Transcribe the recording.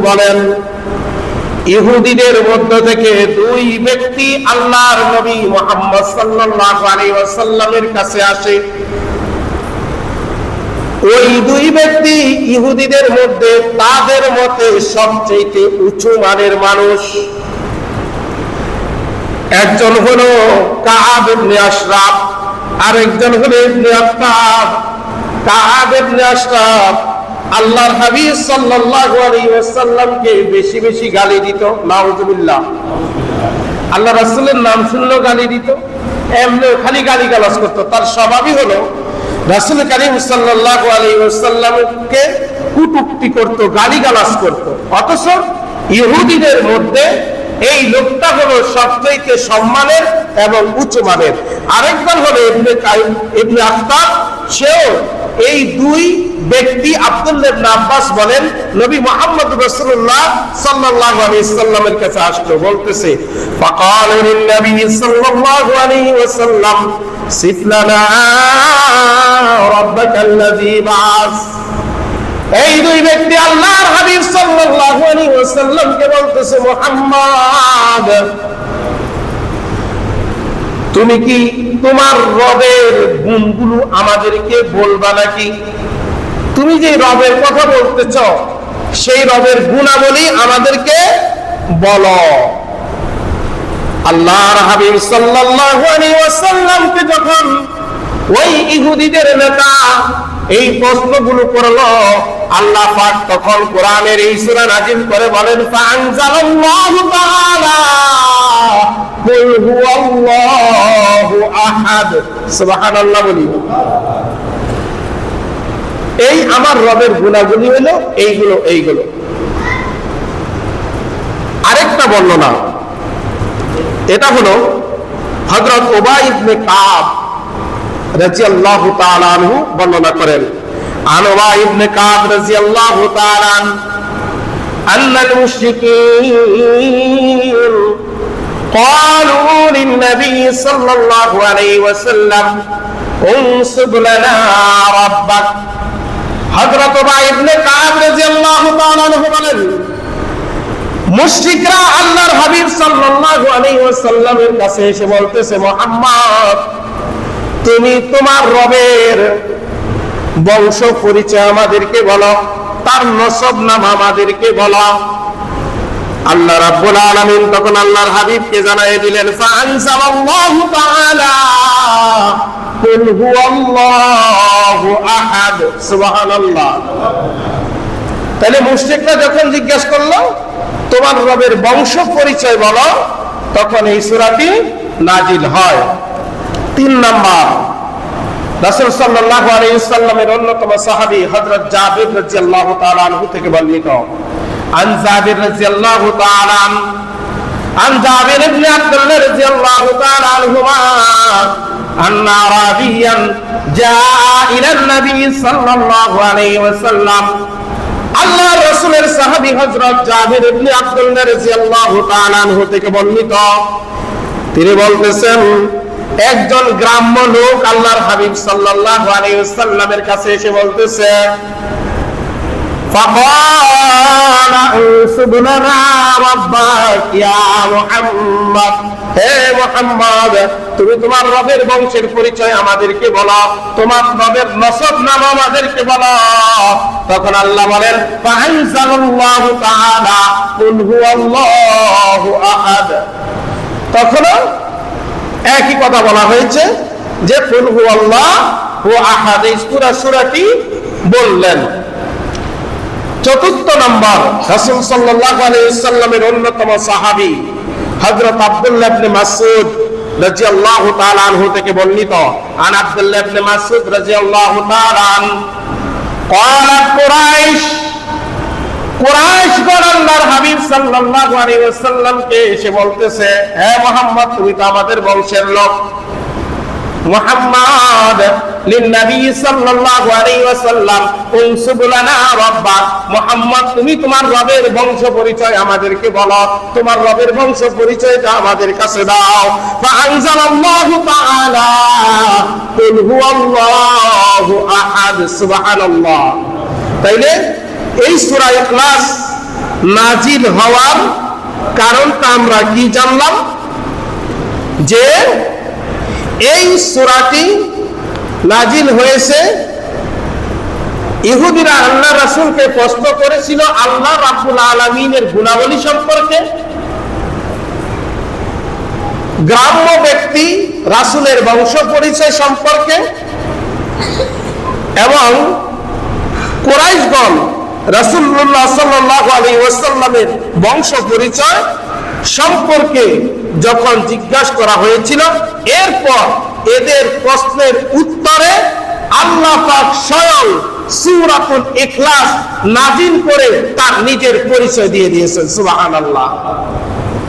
বলেন, ইহুদিদের মধ্য থেকে দুই ব্যক্তি আল্লাহর নবী কাছে আসে। ওই দুই ব্যক্তি ইহুদিদের মধ্যে তাদের মতে সবচেয়ে উঁচু মানের মানুষ। একজন হলো কাব ইবনে আশরাফ হলো ইবনে আল্লাহর হাবিব সাল্লাল্লাহু আলাইহি ওয়াসাল্লামকে বেশি বেশি গালি দিত, নাউজুবিল্লাহ। আল্লাহ রাসূলের নাম শুনলেও গালি দিত এমনি খালি গালি গালাজ করতো। তার স্বভাবই হলো, রাসূল করিম সাল্লাল্লাহু আলাইহি ওয়াসাল্লামকে কুটুক্তি করত গালি গালাজ করত। অথচ ইহুদিদের মধ্যে এই লোকটা হলো সবচেয়ে সম্মানের এবং উচ্চ মানের। আরেকজন হলো ইবনে ইবনে আখতাব সেও এই দুই ব্যক্তি আব্দুল্লাহ আব্বাস বলেন, নবী মুহাম্মদ রাসূলুল্লাহ সাল্লাল্লাহু আলাইহি সাল্লামের কাছে আসলো, বলতেছে নবী সাল্লাল্লাহু এই দুই ব্যক্তি আল্লাহর হাবিব সাল্লাল্লাহু আলাইহি ওয়াসাল্লামকে বলতেছে, মুহাম্মদ, তুমি কি তোমার রবের গুণগুলো আমাদেরকে বলবা নাকি? তুমি যে রবের কথা বলতেছ সেই রবের গুণাবলী আমাদেরকে বলো। আল্লাহর হাবিব সাল্লাল্লাহু আলাইহি ওয়াসাল্লামকে যখন ওই ইহুদিদের নেতা এই প্রশ্নগুলো করল, আল্লাহ পাক তখন কোরআনের এই সূরা নাযিল করে বলেন তাআলা কুল হুয়াল্লাহু আহাদ সুবহানাল্লাহ বলি। এই আমার রবের গুণাগুলি হলো এইগুলো এইগুলো। আরেকটা বর্ণনা। এটা হলো হজরত ওবাই ইবনে কাব রাদিয়াল্লাহু তাআলা আনহু বর্ণনা করেন। আন ওবাই ইবনে কাব রাদিয়াল্লাহু তাআলা আন আল্লাল মুশরিকিন قالوا للنبي صلى الله عليه وسلم انصب لنا ربك হযরত উবাই ইবনে কাব রাদিয়াল্লাহু তাআলা আনহু বলেন মুশরিকরা আল্লাহর হাবিব সাল্লাল্লাহু আলাইহি ওয়াসাল্লামের কাছে এসে বলতেছে মুহাম্মদ তুমি তোমার রবের বংশ পরিচয় আমাদেরকে বলো তার নসব নাম আমাদেরকে বলো আল্লাহ রাব্বুল আলামিন তখন আল্লাহর হাবিবকে জানাই দিলেন ফাআনসালাল্লাহু তাআলা, কুল হুয়াল্লাহু আহাদ, সুবহানাল্লাহ। তাহলে মুশরিকরা যখন জিজ্ঞেস করল, তোমার রবের বংশ পরিচয় বলো? তখন এই সূরাটি নাজিল হয়। তিন নাম্বার, রাসূল সাল্লাল্লাহু আলাইহি সাল্লামের অন্যতম সাহাবী হযরত জাবির রাদিয়াল্লাহু তাআলা আনহু থেকে বর্ণিত। আন জাবির রাদিয়াল্লাহু তাআলা আন عن جابر بن عبد الله رضي الله تعالى عنهما أن أعرابيا جاء إلى النبي صلى الله عليه وسلم আল্লাহ রসুলের সাহাবী হযরত জাবির ইবনে আব্দুল্লাহ রাদিয়াল্লাহু তাআলা আনহু থেকে বর্ণিত তিনি বলতেছেন একজন গ্রাম্য লোক আল্লাহর হাবিব সাল্লাল্লাহু আলাইহি ওয়াসাল্লামের কাছে এসে বলতেছে فقال انصب لنا ربك يا محمد হে মোহাম্মদ তুমি তোমার রবের বংশের পরিচয় আমাদেরকে বলো তোমার রবের নসব নাম আমাদেরকে বলো তখন আল্লাহ বলেন ফাআনজালাল্লাহু তাআলা কুল হুয়াল্লাহু আহাদ তখনও একই কথা বলা হয়েছে যে কুল হুয়াল্লাহ ও আহাদ এই সূরা সূরাটি বললেন চতুর্থ নম্বর রাসূল সাল্লাল্লাহু আলাইহি সাল্লামের অন্যতম সাহাবী হযরত আব্দুল্লাহ ইবনে মাসউদ রাদিয়াল্লাহু তাআলা আনহু থেকে বর্ণিত আন আব্দুল্লাহ ইবনে মাসউদ রাদিয়াল্লাহু তাআলা আন قالت قريش কুরাইশ গণ আল্লাহর হাবিব সাল্লাল্লাহু আলাইহি ওয়াসাল্লামকে এসে বলতেছে হে মুহাম্মদ তুমি তো আমাদের বংশের লোক মুহাম্মদ লিন্নবী সাল্লাল্লাহু আলাইহি ওয়াসাল্লাম উনসুব লানা রাব্বা মুহাম্মদ, তুমি তোমার রবের বংশ পরিচয় আমাদেরকে বলো, তোমার রবের বংশ পরিচয়টা আমাদের কাছে দাও। ফাআনজালাল্লাহু তাআলা, কুল হুয়াল্লাহু আহাদ সুবহানাল্লাহ। তাইলে এই সূরা ইখলাস নাজিল হওয়ার কারণটা আমরা কি জানলাম? যে এই সূরাটি নাজিল হয়েছে। ইহুদিরা আল্লাহ রাসূলকে প্রশ্ন করেছিল, আল্লাহ রাব্বুল আলামিনের গুণাবলী সম্পর্কে? গ্রাম্য ব্যক্তি রাসূলের বংশ পরিচয় সম্পর্কে এবং কোরাইশগণ রাসূলুল্লাহ সাল্লাল্লাহু আলাইহি ওয়াসাল্লামের বংশ পরিচয় সম্পর্কে যখন জিজ্ঞাসা করা হয়েছিল, এরপর এদের প্রশ্নের উত্তরে আল্লাহ পাক স্বয়ং সূরাতুল ইখলাস নাজিল করে তার নিজের পরিচয় দিয়ে দিয়েছেন, সুবহানাল্লাহ।